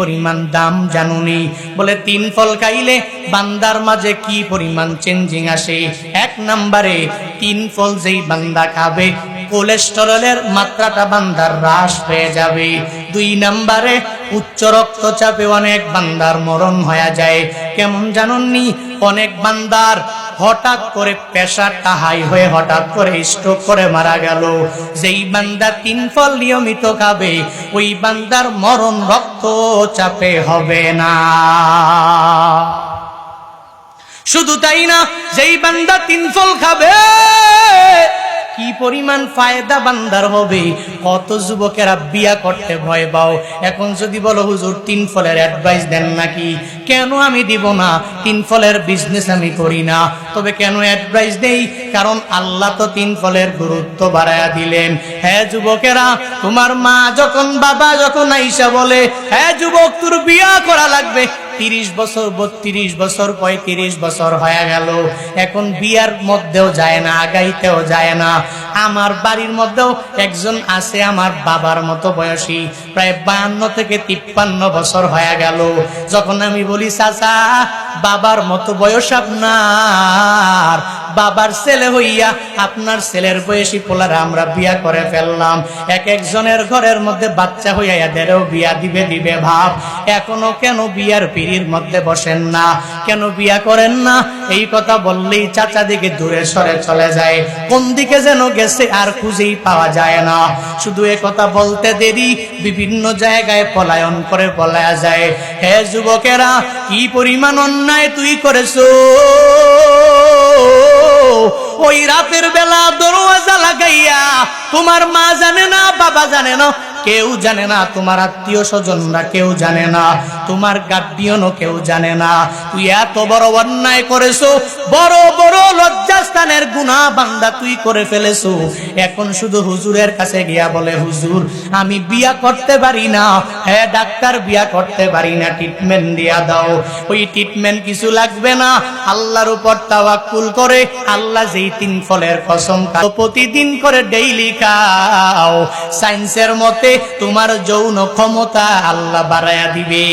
পরিমাণ দাম জানুনি। বলে, তিন ফল খাইলে বান্দার মাঝে কি পরিমাণ চেঞ্জিং আসে? এক নাম্বারে, তিন ফল যেই বান্দা খাবে কোলেস্টেরলের মাত্রাটা বান্দার হ্রাস পেয়ে যাবে। দুই নাম্বারে, উচ্চ রক্তচাপে অনেক বান্দার মরণ হয়ে যায়। কেমন জানননি? অনেক বান্দার হঠাৎ করে প্রেশারটা হাই হয়ে হঠাৎ করে স্ট্রোক করে মারা গেল। যেই বান্দা তিন ফল নিয়মিত খাবে, ওই বান্দার মরণ রক্ত চাপে হবে না। শুধু তাই না, যেই বান্দা তিন ফল খাবে পরিমাণ ফায়দা বান্দার হবে। কত যুবকেরা বিয়া করতে ভয় পাও? এখন যদি বলো, হুজুর, তিন ফলের অ্যাডভাইস দেন নাকি? কেন আমি দিব না? তিন ফলের বিজনেস আমি করি না। তবে কেন অ্যাডভাইস দেই? কারণ আল্লাহ তো তিন ফলের গুরুত্ব বাড়ায়া দিলেন। হ্যাঁ যুবকেরা, তোমার মা যখন, বাবা যখন আইসা বলে হ্যাঁ যুবক, তোর বিয়া করা লাগবে। তিরিশ বছর, বত্রিশ বছর, পঁয়ত্রিশ বছর হয়ে গেল। এখন বিয়ার মধ্যেও যায় না, আগাইতেও যায় না। আমার বাড়ির মধ্যেও একজন আছে, আমার বাবার মতো বয়সী, প্রায় বায়ান্ন থেকে তিপ্পান্ন বছর হয়ে গেল। যখন আমি বলি, চাচা, বাবার মতো বয়স আপনার। বাবার ছেলে হইয়া আপনার ছেলের বয়সী পোলারে আমরা বিয়া করে ফেললাম। এক একজনের ঘরের মধ্যে বাচ্চা হইয়া এদেরও বিয়া দিবে দিবে ভাব। এখনও কেন বিয়ার পিড়ির মধ্যে বসেন না? কেন বিয়া করেন না? এই কথা বললেই চাচা দিকে দূরে সরে চলে যায়। কোন দিকে যেন গেছে আর খুঁজেই পাওয়া যায় না। শুধু এ কথা বলতে দেরি, বিভিন্ন জায়গায় পলায়ন করে পলায়া যায়। হে যুবকেরা, কি পরিমাণ অন্যায় তুই করেছ? ওই রাতের বেলা দরওয়াজা লাগাইয়া তোমার মা জানে না বাবা জানে না কেউ জানে না, তোমার আত্মীয় স্বজনরা কেউ জানে না, তোমার গার্ডিয়নও কেউ জানে না। তুই এত বড় অন্যায় করেছ, বড় বড় লজ্জাস্থানের গুণা বান্দা তুই করে ফেলেছো। এখন শুধু হুজুরের কাছে গিয়া বলে, হুজুর, আমি বিয়া করতে পারি না। হ্যাঁ ডাক্তার বিয়া করতে পারি না ট্রিটমেন্ট দিয়া দাও। ওই ট্রিটমেন্ট কিছু লাগবে না। আল্লাহর উপর তাওয়াক্কুল করে, আল্লাহ যেই তিন ফলের কসম প্রতিদিন করে ডেইলি খাও। সায়েন্সের মতে তোমার যৌন ক্ষমতা আল্লাহ বাড়ায়া দিবে।